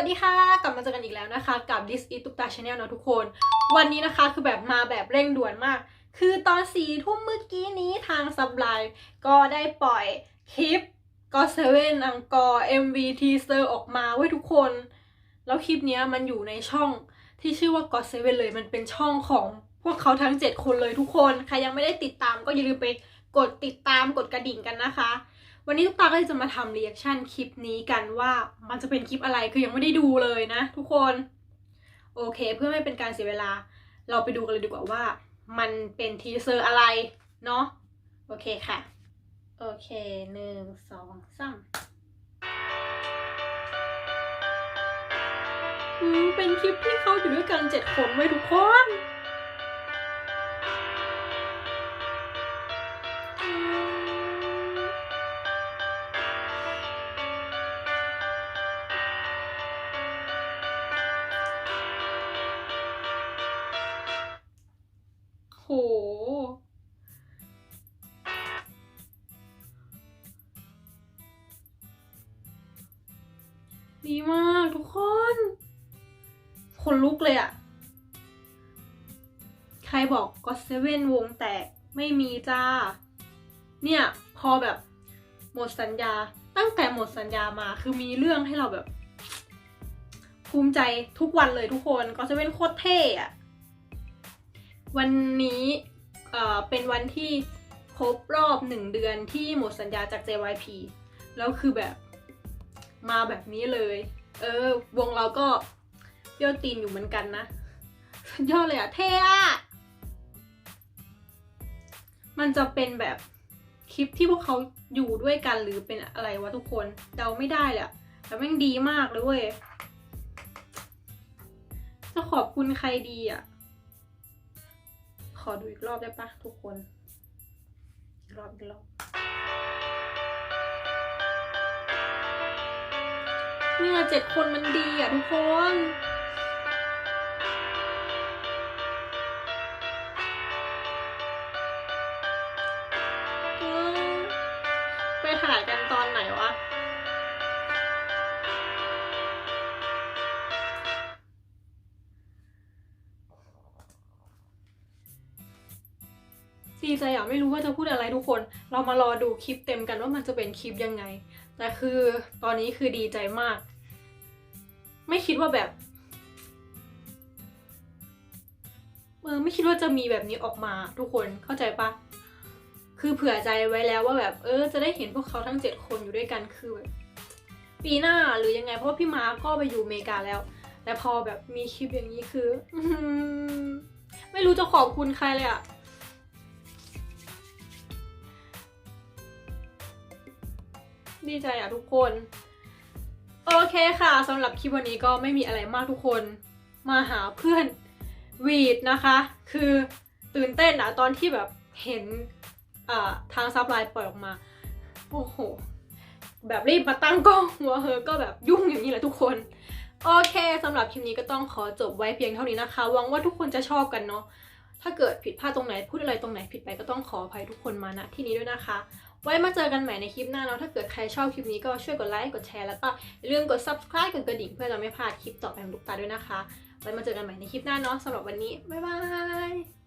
วัสดีค่ะ กลับมาเจอกันอีกแล้วนะคะ กับ This is ตุกตา Channel เนะทุกคน วันนี้นะคะคือแบบมาแบบเร่งด่วนมาก คือตอนสี่ทุ่มเมื่อกี้นี้ทางซับไลน์ก็ได้ปล่อยคลิปก็เซเว่นอังกอร์ MV teaser ออกมาไว้ทุกคน แล้วคลิปเนี้ยมันอยู่ในช่องที่ชื่อว่า God Seven เลยมันเป็นช่องของพวกเขาทั้ง 7 คนเลยทุกคน ใครยังไม่ได้ติดตามก็อย่าลืมไปกดติดตามกดกระดิ่งกันนะคะ วันนี้ทุกตาก็จะมาทำรีแอคชั่นคลิปนี้กันว่ามันจะเป็นคลิปอะไรคือยังไม่ได้ดูเลยนะ ทุกคน โอเค เพื่อไม่เป็นการเสียเวลา เราไปดูกันเลยดีกว่าว่า มันเป็นทีเซอร์อะไรเนาะโอเคค่ะ โอเคหนึ่งสองสามอืมเป็นคลิปที่เขาอยู่ด้วยกันเจ็ดคนไว้ทุกคน ดีมากทุกคนคนลุกเลยอะใครบอกก็เซเว่นวงแตกไม่มีจ้า เนี่ยพอแบบหมดสัญญาตั้งแต่หมดสัญญามาคือมีเรื่องให้เราแบบ ภูมิใจทุกวันเลยทุกคนก็เซเว่นโคตรเท่อะวันนี้เอ่อเป็นวันที่ครบรอบหนึ่งเดือนที่หมดสัญญาจาก JYP แล้วคือแบบ มาแบบนี้เลย เออ วงเราก็เบี้ยวตีนอยู่เหมือนกันนะสุดยอดเลยอะเท่อะมันจะเป็นแบบคลิปที่พวกเขาอยู่ด้วยกันหรือเป็นอะไรวะทุกคนเดาไม่ได้เละแต่แม่งดีมากเลยเว้ยจะขอบคุณใครดีอะขอดูอีกรอบได้ปะทุกคนอีกรอบอีกรอบ เนี่ยเจ็ดคนมันดีอะทุกคนไปถ่ายกันตอนไหนวะดีใจอะไม่รู้ว่าจะพูดอะไรทุกคน เรามารอดูคลิปเต็มกันว่ามันจะเป็นคลิปยังไง แต่คือตอนนี้คือดีใจมาก ไม่คิดว่าแบบเออไม่คิดว่าจะมีแบบนี้ออกมาทุกคนเข้าใจปะคือเผื่อใจไว้แล้วว่าแบบ เออ จะได้เห็นพวกเขาทั้งเจ็ดคนอยู่ด้วยกันคือแบบปีหน้าหรือยังไงเพราะว่าพี่มาร์คก็ไปอยู่อเมริกาแล้ว แต่พอแบบมีคลิปอย่างนี้คืออื้อหือไม่รู้จะขอบคุณใครเลยอะ ดีใจอะทุกคน โอเคค่ะสำหรับคลิปวันนี้ก็ไม่มีอะไรมากทุกคนมาหาเพื่อนวีดนะคะ คือตื่นเต้นอะตอนที่แบบเห็นอ่าทางซับไลน์ปล่อยออกมา โอ้โห แบบรีบมาตั้งกล้องหัวเฮอก็แบบยุ่งอย่างนี้แหละทุกคน โอเคสำหรับคลิปนี้ก็ต้องขอจบไว้เพียงเท่านี้นะคะหวังว่าทุกคนจะชอบกันเนาะถ้าเกิดผิดพลาดตรงไหนพูดอะไรตรงไหนผิดไปก็ต้องขออภัยทุกคนมาณที่นี้ด้วยนะคะ ไว้มาเจอกันใหม่ในคลิปหน้าเนาะถ้าเกิดใครชอบคลิปนี้ก็ช่วยกดไลค์กดแชร์แล้วก็อย่าลืมกด subscribe กดกระดิ่งเพื่อจะไม่พลาดคลิปต่อไปของลูกตาด้วยนะคะ ไว้มาเจอกันใหม่ในคลิปหน้าเนาะสำหรับวันนี้บ๊ายบาย